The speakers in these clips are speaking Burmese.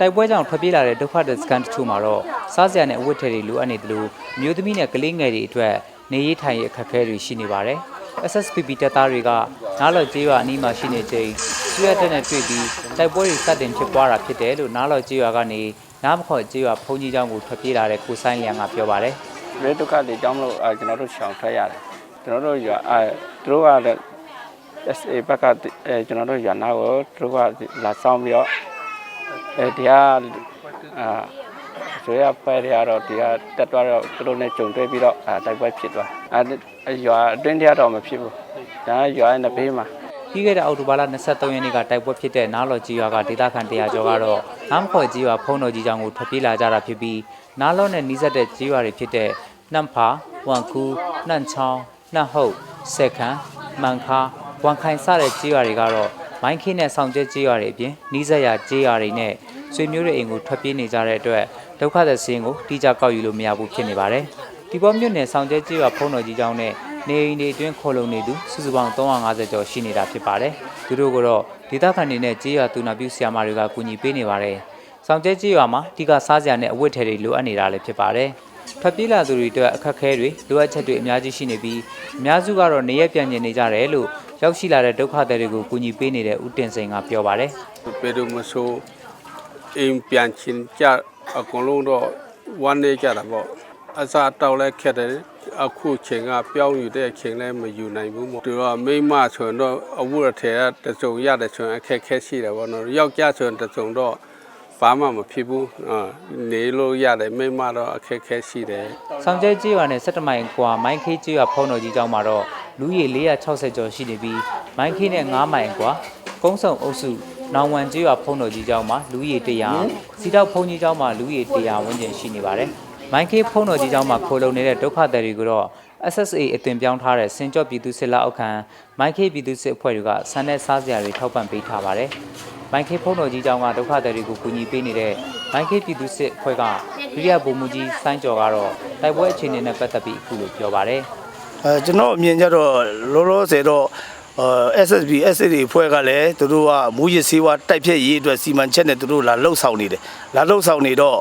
တိုက်ပွဲကြောင့်ထွက်ပြေးလာတဲ့ဒုက္ခသည်စခန်းတချို့မှာတော့စားစရာနဲ့အဝတ်ထည်တွေလိုအပ်နေတယ်လို့အမျိုးသမီးနဲ့ကလေးငယ်တွေအတွက်နေရေးထိုင်ရေးအခက်အခဲတွေရှိနေပါတယ်။ SSPP တပ်သားတွေကနားလော်ကျေးရွာအနီးမှာရှိနေချိန်ဆွေရတက်နဲ့တွေ့ပြီးတိုက်ပွဲတွေစတင်ဖြစ်ပွားတာဖြစ်တယ်လို့နားလော်ကျေးရွာကနေနားမခေါ်ကျေးရွာဘုံကြီးကျောင်းကိုထွက်ပြေးလာတဲ့ကိုဆိုင်လျံကပြောပါတယ်ရဲဒုက္ခတွေကြောင့်မလို့အဲကျွန်တော်တို့ရှောင်ထွက်ရတယ်ကျွန်တော်တို့ရွာအဲသူတို့ကလည်း SA ဘက်ကအဲကျွန်တော်တို့ရွာနာကိုသူတို့ကလာဆောင်ပြီးတော့ အဲဒီကအာဆိုရဖဲရတော့ဒီကတက်သွားတော့သူတို့နဲ့ကြုံတွေ့ပြီးတော့အဲတိုက်ပွဲဖြစ်သွားအဲရွာအတွင်းထဲတော့မဖြစ်ဘူးဒါရွာရဲ့ဘေးမှာပြီးခဲ့တဲ့အောက်တိုဘာလ23ရက်နေ့ကတိုက်ပွဲဖြစ်တဲ့နားလော်ကြီးရွာကဒေသခံ100ကျော်ကတော့နားမခေါ်ကြီးရွာဖုံးတော်ကြီးကျောင်းကိုထွက်ပြေးလာကြတာဖြစ်ပြီးနားလော်နဲ့နီးစပ်တဲ့ကြီးရွာတွေဖြစ်တဲ့နှမ်ဖာဝမ်ခူးနှန့်ချောင်းနှန့်ဟုတ်စက်ခန်းမန်ခါဝန်ခိုင်စတဲ့ကြီးရွာတွေကတော့မိုင်းခင်းနဲ့ဆောင်ကျဲကြီးရွာတွေအပြင်နီးစပ်ရာကြီးရွာတွေနဲ့ ဆွေမျိုးတွေအိမ်ကိုထွက်ပြေးနေကြတဲ့အတွက်ဒုက္ခသည်စင်းကိုတိကျကောက်ယူလို့မရဘူးဖြစ်နေပါတယ်ဒီပေါ်မြို့နယ်ဆောင်ကျဲကြီးရွာဖုံးတော်ကြီးကျောင်းနဲ့နေအိမ်တွေအတွင်းခိုလုံနေသူစုစုပေါင်း350ကျော်ရှိနေတာဖြစ်ပါတယ်။သူတို့ကတော့ဒေသခံတွေနဲ့ကြေးရွာတူနာပြုဆရာမတွေကကူညီပေးနေပါတယ်။ဆောင်ကျဲကြေးရွာမှာတိကစားစရာနဲ့အဝတ်ထည်တွေလိုအပ်နေတာလည်းဖြစ်ပါတယ်။ထွက်ပြေးလာသူတွေအတွက်အခက်အခဲတွေလိုအပ်ချက်တွေအများကြီးရှိနေပြီးအများစုကတော့နေရက်ပြန်ကျင်နေကြတယ်လို့ရောက်ရှိလာတဲ့ဒုက္ခသည်တွေကိုကူညီပေးနေတဲ့ဦးတင်စိန်ကပြောပါတယ်ပေဒမဆို အင်းပြန်ချင်းကြအကုန်လုံးတော့ဝမ်းနေကြတာပေါ့အစားတောက်လဲခက်တယ်အခုချိန်ကပြောင်းယူတဲ့ချိန်လဲမယူနိုင်ဘူးမို့သူကမိမဆိုရင်တော့အဝတ်အထည်ကတစုံရတယ်ဆိုရင်အခက်ခဲရှိတယ်ပေါ့နော်ယောက်ျားဆိုရင်တစုံတော့ဘာမှမဖြစ်ဘူးအာနေလို့ရတယ်မိမတော့အခက်ခဲရှိတယ်။ဆောင်ကျဲကြေးရွာနဲ့17မိုင်ကွာမိုင်းခေးကြေးရွာဖုံးတော်ကြီးကျောင်းမှာတော့လူကြီး460ကျော်ရှိနေပြီးမိုင်းခေးနဲ့9မိုင်ကွာကုန်းဆောင်အုပ်စု နောင်ဝမ်ကြေးရွာဖုံးတော်ကြီးကျောင်းမှာလူကြီး100စီတောက်ဖုံးကြီးကျောင်းမှာလူကြီး100ဝန်းကျင်ရှိနေပါတယ်။မိုင်းခေးဖုံးတော်ကြီးကျောင်းမှာခိုလုံနေတဲ့ဒုက္ခသည်တွေကိုတော့ SSA အသွင်ပြောင်းထားတဲ့စင်ကြော့ပြည်သူစစ်လက်အောက်ခံမိုင်းခေးပြည်သူစစ်အဖွဲ့တွေကဆန်တဲ့စားစရာတွေထောက်ပံ့ပေးထားပါတယ်။မိုင်းခေးဖုံးတော်ကြီးကျောင်းကဒုက္ခသည်တွေကိုကူညီပေးနေတဲ့မိုင်းခေးပြည်သူစစ်အဖွဲ့ကဒုတိယဗိုလ်မှူးကြီးစိုင်းကျော်ကတော့တိုက်ပွဲအခြေအနေနဲ့ပတ်သက်ပြီးအခုလိုပြောပါတယ်။အဲကျွန်တော်အမြင်ကြတော့လောလောဆယ်တော့အဲ SSB SSD ဖွဲ့ကလည်းသူတို့ကမူရစ်စေးဝါတိုက်ဖြတ်ရေးအတွက်စီမံချက်နဲ့သူတို့လာလှုပ်ဆောင်နေတယ်လာလှုပ်ဆောင်နေတော့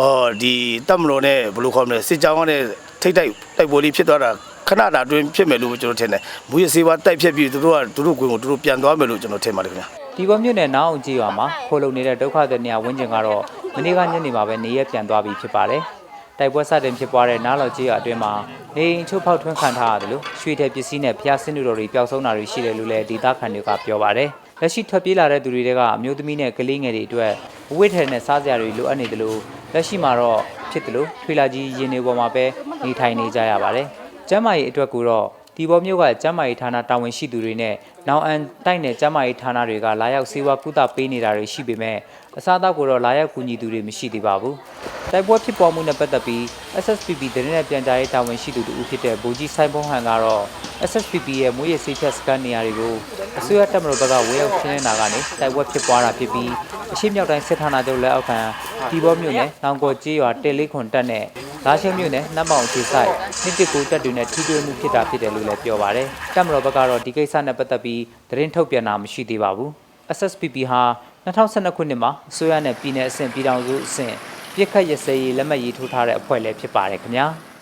အော်ဒီတပ်မတော်နဲ့ဘယ်လိုခေါ်မလဲစစ်ကြောင်းနဲ့ထိတ်တိုက်တိုက်ပွဲလေးဖြစ်သွားတာခဏတာအတွင်းဖြစ်မယ်လို့ကျွန်တော်ထင်တယ်မူရစ်စေးဝါတိုက်ဖြတ်ပြီးသူတို့ကသူတို့ကိုယ်ကိုသူတို့ပြန်သွားမယ်လို့ကျွန်တော်ထင်ပါတယ်ခင်ဗျာဒီပေါ်မြို့နယ်နောင်အောင်ကြီးရွာမှာခိုလုံနေတဲ့ဒုက္ခသည်နေရာဝန်းကျင်ကတော့မနေ့ကညနေမှာပဲနေရက်ပြန်သွားပြီဖြစ်ပါတယ်။တိုက်ပွဲစတင်ဖြစ်ပွားတဲ့နားလော်ကြီးရွာအတွင်းမှာ နေအိမ်ချို့ဖောက်ထွင်းခံထားရတယ်လို့ရွှေတဲ့ပစ္စည်းနဲ့ဖျားဆင်းသူတော်တွေပျောက်ဆုံးတာတွေရှိတယ်လို့လည်းဒေသခံတွေကပြောပါတယ်။လက်ရှိထွက်ပြေးလာတဲ့သူတွေကအမျိုးသမီးနဲ့ကလေးငယ်တွေအတွက်အဝတ်ထည်နဲ့စားစရာတွေလိုအပ်နေတယ်လို့လက်ရှိမှာတော့ဖြစ်တယ်လို့ထွေလာကြီးရင်တွေပေါ်မှာပဲနေထိုင်နေကြရပါတယ်။ကျမ်းမာရေးအတွက်ကိုတော့ ဒီပေါ်မျိုးကကျမ်းမာရေးဌာနတာဝန်ရှိသူတွေနဲ့နောင်အန်တိုက်နယ်ကျမ်းမာရေးဌာနတွေကလာရောက်စေဝါကုသပေးနေတာတွေရှိပေမဲ့အစားအသောက်ကိုတော့လာရောက်ကူညီသူတွေမရှိသေးပါဘူး။တိုက်ပွဲဖြစ်ပေါ်မှုနဲ့ပတ်သက်ပြီး SSPP သတင်းနဲ့ပြန်ကြားရေးတာဝန်ရှိသူတူဖြစ်တဲ့ဗိုလ်ကြီးဆိုင်ဖုံးဟန်ကတော့ SSPP ရဲ့မွေးရစေးချက်စကန်နေရာတွေကိုအစိုးရတပ်မတော်ဘက်ကဝေရောက်ရှင်းနေတာကနေတိုက်ပွဲဖြစ်ပွားတာဖြစ်ပြီးအရှိမြောက်တိုင်းစစ်ဌာနချုပ်လက်အောက်ခံဒီဘောမြို့နယ်နောင်ကော်ကျေးရွာတဲလေးခွန်တက်နဲ့ လာရှင်းမြို့နယ်နှမ်းပေါင်ခြေဆိုင်နှစ်တကူတက်တွေနဲ့ထိတွေ့မှုဖြစ်တာဖြစ်တယ်လို့လည်းပြောပါတယ်။တပ်မတော်ဘက်ကတော့ဒီကိစ္စနဲ့ပတ်သက်ပြီးသတင်းထုတ်ပြန်တာမရှိသေးပါဘူး။ SSPP ဟာ2012ခုနှစ်မှာအစိုးရနဲ့ပြည်내အဆင့်ပြည်ထောင်စုအဆင့်ပြစ်ခတ်ရစရေးလက်မှတ်ရေးထိုးထားတဲ့အဖွဲ့လည်းဖြစ်ပါတယ်ခင်ဗျာ။